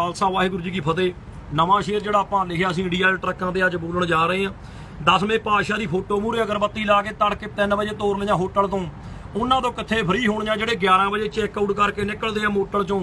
ਖਾਲਸਾ, ਵਾਹਿਗੁਰੂ ਜੀ ਕੀ ਫਤਿਹ। ਨਵਾਂ ਸ਼ੇਰ ਜਿਹੜਾ ਆਪਾਂ ਲਿਖਿਆ ਸੀ, ਇੰਡੀਆ ਦੇ ਟਰੱਕਾਂ ਤੇ ਅੱਜ ਬੋਲਣ ਜਾ ਰਹੇ ਹਾਂ। ਦਸਵੇਂ ਪਾਤਸ਼ਾਹ ਦੀ ਫੋਟੋ ਮੂਹਰੇ ਅਗਰਬੱਤੀ ਲਾ ਕੇ ਤੜਕੇ 3 ਵਜੇ ਤੋਰ ਲਈਆਂ ਹੋਟਲ ਤੋਂ। ਉਹਨਾਂ ਤੋਂ ਕਿੱਥੇ ਫ੍ਰੀ ਹੋਣੀਆਂ ਜਿਹੜੇ 11 ਵਜੇ ਚੈੱਕ ਆਊਟ ਕਰਕੇ ਨਿਕਲਦੇ ਆ ਮੋਟਲ ਚੋਂ।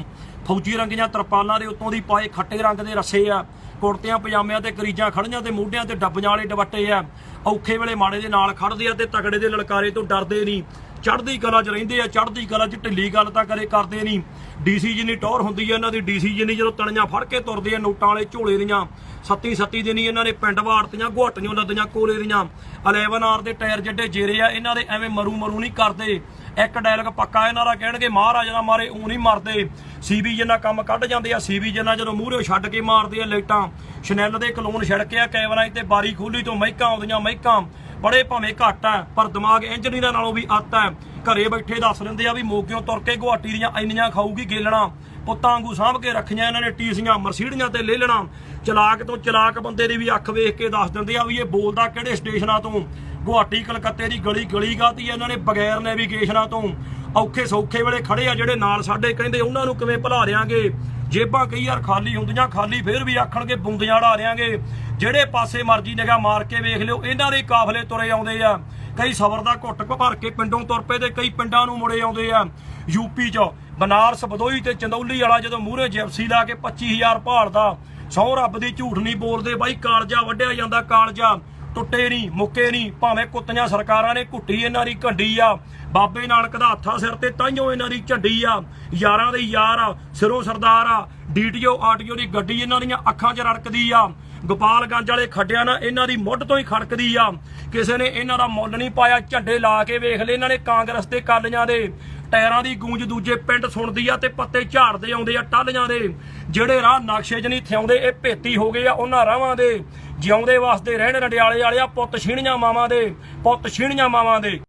ਫੌਜੀ ਰੰਗੀਆਂ ਤਰਪਾਲਾਂ ਦੇ ਉੱਤੋਂ ਦੀ ਪਾਏ ਖੱਟੇ ਰੰਗ ਦੇ ਰੱਸੇ ਆ। ਕੁੜਤਿਆਂ, ਪਜਾਮਿਆਂ ਤੇ ਕਰੀਜਾਂ ਖੜੀਆਂ ਤੇ ਮੋਢਿਆਂ ਤੇ ਡੱਬੀਆਂ ਵਾਲੇ ਦੁਪੱਟੇ ਆ। ਔਖੇ ਵੇਲੇ ਮਾੜੇ ਦੇ ਨਾਲ ਖੜਦੇ ਆ ਤੇ ਤਗੜੇ ਦੇ ਲਲਕਾਰੇ ਤੋਂ ਡਰਦੇ ਨਹੀਂ। ਚੜ੍ਹਦੀ ਕਲਾ 'ਚ ਰਹਿੰਦੇ ਆ, ਚੜ੍ਹਦੀ ਕਲਾ 'ਚ ਢਿੱਲੀ ਗੱਲ ਤਾਂ ਕਰੇ ਕਰਦੇ ਨਹੀਂ। ਡੀਸੀ ਜਿੰਨੀ ਟੌਰ ਹੁੰਦੀ ਆ ਇਹਨਾਂ ਦੀ, ਡੀਸੀ ਜਿੰਨੀ ਜਦੋਂ ਤਣੀਆਂ ਫੜ ਕੇ ਤੁਰਦੇ ਆ ਨੋਟਾਂ ਵਾਲੇ ਝੋਲੇ ਦੀਆਂ ਸੱਤੀ ਸੱਤੀ ਦਿਨੀ ਇਹਨਾਂ ਨੇ ਪਿੰਡ ਵਾੜਤੀਆਂ ਘੁੱਟੀਆਂ ਲੱਦੀਆਂ, ਕੋਲੇ ਦੀਆਂ। 11 ਆਰ ਦੇ ਟਾਇਰ ਜੱਡੇ ਜੇਰੇ ਆ, ਇਹਨਾਂ ਦੇ ਐਵੇਂ ਮਰੂ ਮਰੂ ਨਹੀਂ ਕਰਦੇ। ਇੱਕ ਡਾਇਲੌਗ ਪੱਕਾ ਇਹਨਾਂ ਦਾ ਕਹਿਣਗੇ, ਮਹਾਰਾਜ ਨਾ ਮਾਰੇ ਉਹ ਨਹੀਂ ਮਰਦੇ। ਸੀਬੀ ਜਿੰਨਾ ਕੰਮ ਕੱਢ ਜਾਂਦੇ ਆ ਸੀਬੀ ਜਿੰਨਾ ਜਦੋਂ ਮੂਹਰੇ ਛੱਡ ਕੇ ਮਾਰਦੇ ਆ ਲਾਈਟਾਂ। ਸ਼ਨੈਲ ਦੇ ਕਲੋਨ ਛੜਕੇ ਆ ਕੈਮਰਾ ਤੇ ਬਾਰੀ ਖੋਲੀ ਤੋਂ ਮਹਿਕਾਂ ਆਉਂਦੀਆਂ, ਮਹਿਕਾਂ। ਬੜੇ ਭਾਵੇਂ ਘੱਟ ਆ ਪਰ ਦਿਮਾਗ ਇੰਜੀਨੀਅਰਾਂ ਨਾਲੋਂ ਵੀ ਅੱਤ ਹੈ। ਘਰੇ ਬੈਠੇ ਦੱਸ ਦਿੰਦੇ ਆ ਵੀ ਮੋਗਿਓ ਤੁਰ ਕੇ ਗੁਹਾਟੀ ਦੀਆਂ ਇੰਨੀਆਂ ਖਾਊਗੀ ਗੇਲਣਾ। ਪੁੱਤਾਂ ਵਾਂਗੂ ਸਾਂਭ ਕੇ ਰੱਖੀਆਂ ਇਹਨਾਂ ਨੇ ਟੀਸੀਆਂ, ਮਰਸੀਡੀਆਂ ਤੇ ਲੈ ਲੈਣਾ। ਚਲਾਕ ਤੋਂ ਚਲਾਕ ਬੰਦੇ ਦੀ ਵੀ ਅੱਖ ਵੇਖ ਕੇ ਦੱਸ ਦਿੰਦੇ ਆ ਵੀ ਇਹ ਬੋਲਦਾ ਕਿਹੜੇ ਸਟੇਸ਼ਨਾਂ ਤੋਂ। ਗੁਹਾਟੀ ਕਲਕੱਤੇ ਦੀ ਗਲੀ ਗਲੀ ਗਾਤੀ ਇਹਨਾਂ ਨੇ, ਬਗੈਰ ਨੈਵੀਗੇਸ਼ਨਾਂ ਤੋਂ। ਔਖੇ ਸੌਖੇ ਵੇਲੇ ਖੜੇ ਆ ਜਿਹੜੇ ਨਾਲ ਸਾਡੇ ਕਹਿੰਦੇ ਉਹਨਾਂ ਨੂੰ ਕਿਵੇਂ ਭੁਲਾ ਦਿਆਂਗੇ? ਜੇਬਾਂ ਕਈ ਵਾਰ ਖਾਲੀ ਹੁੰਦੀਆਂ, ਖਾਲੀ ਫੇਰ ਵੀ ਆਖਣਗੇ ਬੁੰਦੀਆਂ ਢਾ ਜਿਹੜੇ ਪਾਸੇ ਮਰਜ਼ੀ ਨਿਗਾਹ ਮਾਰ ਕੇ ਵੇਖ ਲਿਓ, ਇਹਨਾਂ ਦੇ ਕਾਫਲੇ ਤੁਰੇ ਆਉਂਦੇ ਆ। ਕਈ ਸਬਰ ਦਾ ਘੁੱਟ ਭਰ ਕੇ ਪਿੰਡੋਂ ਤੁਰ ਪਏ ਤੇ ਕਈ ਪਿੰਡਾਂ ਨੂੰ ਮੁੜੇ ਆਉਂਦੇ ਆ। ਯੂਪੀ 'ਚ ਬਨਾਰਸ ਬਦੋਈ ਤੇ ਚੰਦੌਲੀ ਵਾਲਾ ਜਦੋਂ ਮੂਹਰੇ ਜਿਪਸੀ ਲਾ ਕੇ 25000 ਭਾਲਦਾ ਸਹੁੰ ਰੱਬ ਦੀ ਝੂਠ ਨਹੀਂ ਬੋਲਦੇ, ਬਾਈ ਕਾਲਜਾ ਵੱਢਿਆ ਜਾਂਦਾ ਕਾਲਜਾ। ਟੁੱਟੇ ਨਹੀਂ ਮੁੱਕੇ ਨਹੀਂ ਭਾਵੇਂ ਕੁੱਤੀਆਂ ਸਰਕਾਰਾਂ ਨੇ ਘੁੱਟੀ ਇਹਨਾਂ ਦੀ ਘੰਡੀ ਆ, ਬਾਬੇ ਨਾਨਕ ਦਾ ਹੱਥਾ ਸਿਰ ਤੇ ਤਾਈਓ ਇਹਨਾਂ ਦੀ ਝੰਡੀ ਆ, ਯਾਰਾਂ ਦੇ ਯਾਰ ਆ ਸਿਰੋਂ ਸਰਦਾਰ ਆ, ਡੀਟੀਓ, ਆਰਟੀਓ ਦੀ ਗੱਡੀ ਇਹਨਾਂ ਦੀਆਂ ਅੱਖਾਂ 'ਚ ਰੜਕਦੀ ਆ, ਗੋਪਾਲਗੰਜ ਵਾਲੇ ਖੱਡਿਆਂ ਨਾਲ ਇਹਨਾਂ ਦੀ ਮੁੱਢ ਤੋਂ ਹੀ ਖੜਕਦੀ ਆ, ਕਿਸੇ ਨੇ ਇਹਨਾਂ ਦਾ ਮੁੱਲ ਨਹੀਂ ਪਾਇਆ, ਝੰਡੇ ਲਾ ਕੇ ਵੇਖ ਲਏ ਇਹਨਾਂ ਨੇ ਕਾਂਗਰਸ ਤੇ ਕਾਲੀਆਂ ਦੇ, ਟਾਇਰਾਂ ਦੀ ਗੂੰਜ ਦੂਜੇ ਪਿੰਡ ਸੁਣਦੀ ਆ ਤੇ ਪੱਤੇ ਝਾੜਦੇ ਆਉਂਦੇ ਆ ਟਾਲੀਆਂ ਦੇ, ਜਿਹੜੇ ਰਾਹ ਨਕਸ਼ੇ 'ਚ ਨਹੀਂ ਥਿਆਉਂਦੇ, ਇਹ ਭੇਤੀ ਹੋ ਗਏ ਆ ਉਹਨਾਂ ਰਾਹਾਂ ਦੇ ਜਿਉਂਦੇ ਵਾਸਤੇ ਰਹਿਣ ਰੰਡਿਆਲੇ ਵਾਲਿਆ ਪੁੱਤ ਛੀਣੀਆਂ ਮਾਵਾਂ ਦੇ ਪੁੱਤ ਛੀਣੀਆਂ ਮਾਵਾਂ ਦੇ।